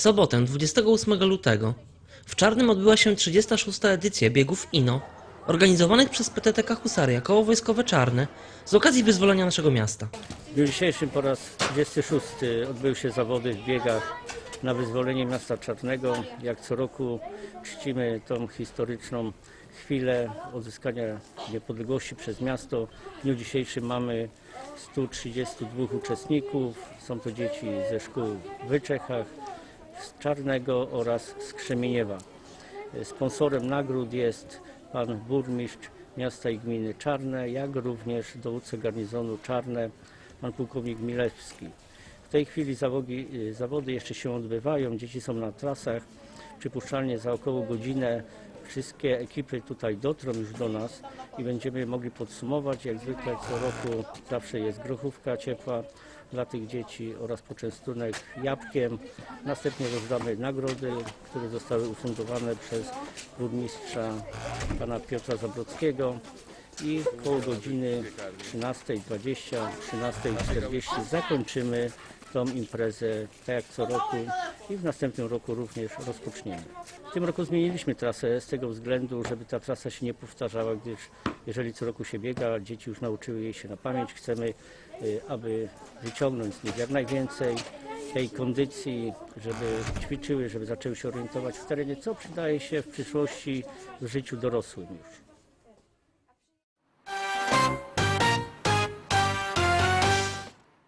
sobotę 28 lutego w Czarnym odbyła się 36. edycja biegów INO, organizowanych przez PTTK Husaria, Koło Wojskowe Czarne, z okazji wyzwolenia naszego miasta. W dniu dzisiejszym po raz 36 odbyły się zawody w biegach na wyzwolenie miasta Czarnego. Jak co roku czcimy tą historyczną chwilę odzyskania niepodległości przez miasto. W dniu dzisiejszym mamy 132 uczestników. Są to dzieci ze szkół w Wyczechach, z Czarnego oraz z Krzemieniewa. Sponsorem nagród jest pan burmistrz miasta i gminy Czarne, jak również dowódca garnizonu Czarne, pan pułkownik Milewski. W tej chwili zawody, zawody jeszcze się odbywają, dzieci są na trasach. Przypuszczalnie za około godzinę wszystkie ekipy tutaj dotrą już do nas i będziemy mogli podsumować. Jak zwykle co roku zawsze jest grochówka ciepła dla tych dzieci oraz poczęstunek jabłkiem. Następnie rozdamy nagrody, które zostały ufundowane przez burmistrza pana Piotra Zabrockiego i koło godziny 13.20, 13.40 zakończymy tą imprezę tak jak co roku i w następnym roku również rozpoczniemy. W tym roku zmieniliśmy trasę z tego względu, żeby ta trasa się nie powtarzała, gdyż jeżeli co roku się biega, dzieci już nauczyły jej się na pamięć. Chcemy, y, aby wyciągnąć z nich jak najwięcej tej kondycji, żeby ćwiczyły, żeby zaczęły się orientować w terenie, co przydaje się w przyszłości w życiu dorosłym już.